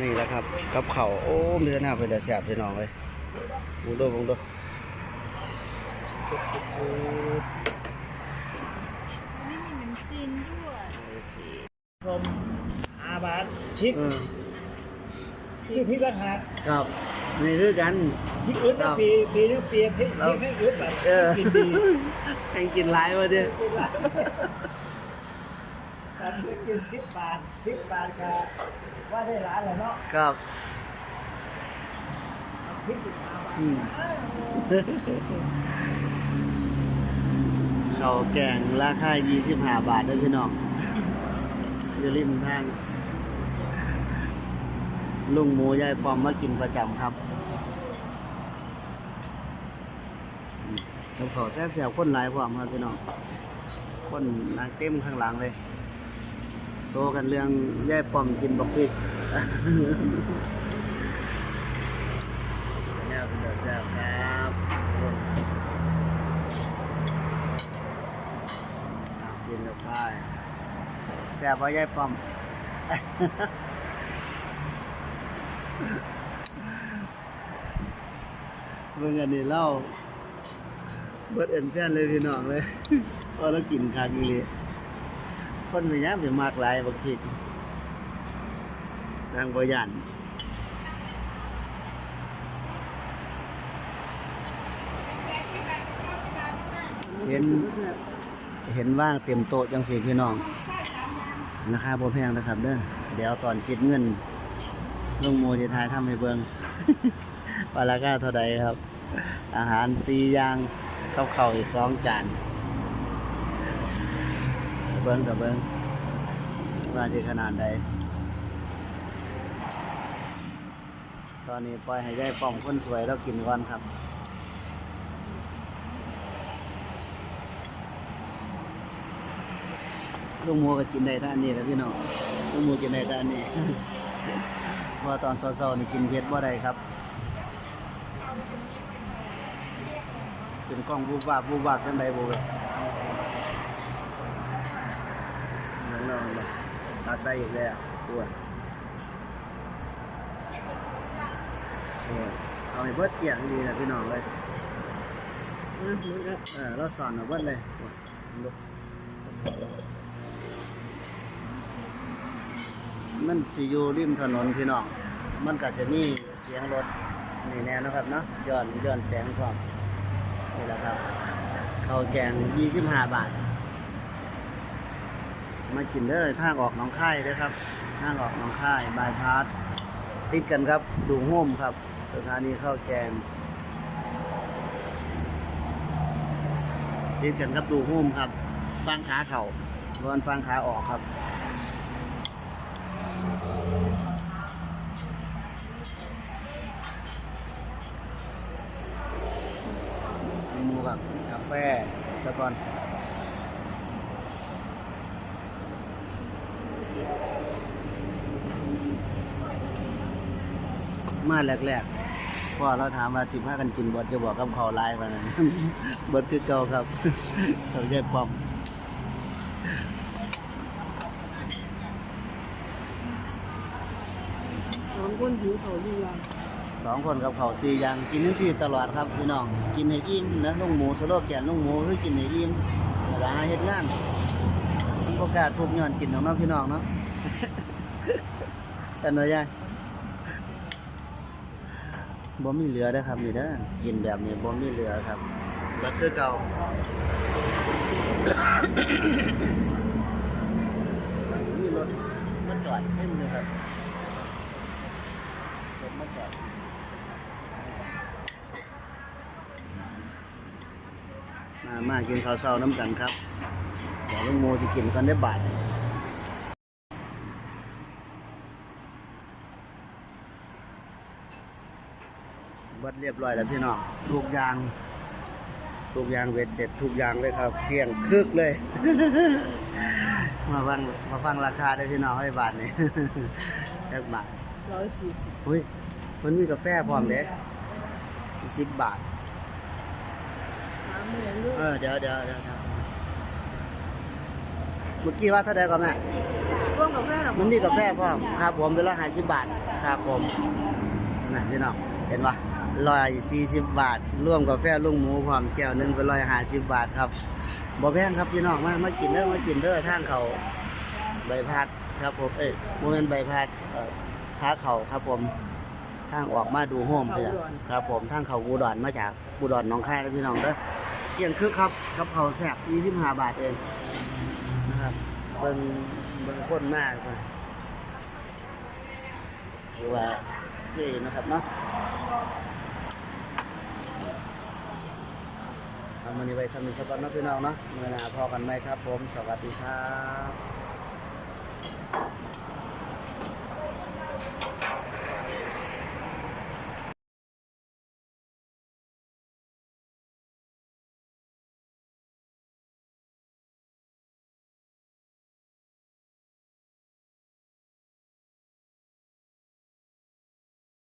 นี่แหละครับ กับเขาวโอ้มีแต่หน้าเป็นแต่แสบพี่น้องเลยบุงดูบุงดูไม่มีน้ำจีนด้วยชมอาบาทพริกเออชื่อพริกต่างหากครับ นี่คือกันพริกอึดครันะบปีปีนึงปีพริกเราพริกให้อึดแบบเออกินดีให้กินหลายวะเด้อ ตอนนี้กินสิบบาทสิบบาทก็ว่าได้ร้านแล้วเนาะครับเอาพริกอีกอาบาทอืมเขาวแกงราคา25 บาทเด้อพี่น้องอยู่ริมทาง ลุงหมูยายปอมมากินประจำครับกับขอแซ่บแซวคนหลายพร้อมครับพี่น้อง คนนางเต็มข้างหลังเลย โซกันเรื่องแยายปอมกินบักพริกเนี่ยเป็นเดือดแซ่บครับกินกับพายแซ่บเพราะยายปอมเมื่อกันนี่เล่าเบิดเอ็นแซนเลยพี่น้องเลยพอเรากินคากิเล คนไปย้ำไปมากหลายบักพริกทางบยันเห็นเห็นว่างเต็มโต๊ะจังสิพี่น้องราคาบ่แพงนะครับเด้อเดี๋ยวตอนคิดเงินลุงโมจะทายทำให้เบิงว่าราคาเท่าใดครับ อาหารสี่อย่างข้าวเข่าอีกสองจาน เบิ้งกับเบิ้งว่าจะขนาดใด ตอนนี้ปล่อยให้ยายป้อมคนสวยเรากินก่อนครับลุงโมก็กินได้ท่านนี้แล้วพี่น้องลุงโมกินได้ท่านนี้เพราะว่าตอนเช้าๆนี่กินเผ็ดบ่ได้ครับ เป็นกล้องบูบวาบบูบวาบจังใดบ่เว้ย น้องเลยตักใส่อีกแล้วตัวเอาให้เบิดเกี่ยงดีนะพี่น้องเลยเออเราสอนเอาเบิดเลยโอ้ยดูมันสิอยู่ริมถนนพี่น้อง มันก็จะมีเสียงรถนี่แน่นะครับเนาะย้อนย้อนแสงความนี่แหละครับข้าวแกง 25 บาท มากินเด้อทางออกหนองค่ายเด้อครับทางออกหนองค่ายบายพาสติดกันครับดูโฮมครับ สถานีข้าวแกงติดกันครับดูโฮมครับฟังขาเข่าบอนฟังขาออกครับหมูกับกาแฟสะก่อน มาแรกๆพ่อเราถามว่าสิพากันกินเบดจะบอกกับเขาวหลายปานนั้นเบิดคือเก่าครับเขาแยกปอมสองคนหิวเขาดียังสองคนกับเขาวสี่อย่างกินทั้งสี่ตลอดครับพี่น้องกินให้อิ่มนะลุงหมูสโลแกนลุงหมูคือกินให้อิ่มแล้วก็หาเฮ็ดงานมันก็กล้าทุกข์ย้อนกินของเนาะพี่น้องเนาะกันว่าย่าย บ่มีเหลือเด้อครับนี่เด้อกินแบบนี้บ่มีเหลือครับเบิดคือเก่ามีรถมาจอดเต็มเลยครับรถมาจอดมามากินข้าวเช้าน้ำกันครับเดี๋ยวลุงโมจะกินกันได้บาท หนึ่งเบัดเรียบร้อยแล้วพี่น้องทุกอย่าง ทุกอย่างเวทเสร็จทุกอย่างเลยครับเพียงคึกเลย มาฟังมาฟังราคาได้พี่น้องให้บาทนี่แค่บาทร้อยสี่สิบอุ้ยมันมีกาแฟพร้อมเด้สิบบาทสามหมื่นลูกเออเดี๋ยวเดี๋ยวเดี๋ยวเดี๋ยวเมื่อกี้ว่าเท่าไหร่ก่อนแม่รวมกาแฟหรอมันมีกาแฟพร้อมครับผมเป็นร้อยห้าสิบบาทครับผมนั่นพี่น้องเห็นปะ ร้อยสี่สิบบาท ร่วมกาแฟลุงหมูพร้อมแก้วหนึ่งเป็นร้อยห้าสิบบาทครับบ่แพงครับพี่น้องมามากินเด้อมากินเด้อทางเขาใบพัดครับผมเอ้ยโมเมนใบพัดเอ่อขาเขาครับผมทางออกมาดูโฮมไปแล้วครับผมทางเขาอุดรมาจากอุดรหนองคายนะพี่น้องเด้อเกี่ยงคึกครับกับเขาวแซ่สิบ25บาทเองนะครับเบิ่งเบิ่งคนมากเลยหรือว่านี่นะครับเนาะ ทำมันนี้ไปสำนึกสักอนนาะพี่น้องเนาะเมื่อหนาพอกันไหมครับผม สวัสดีครับ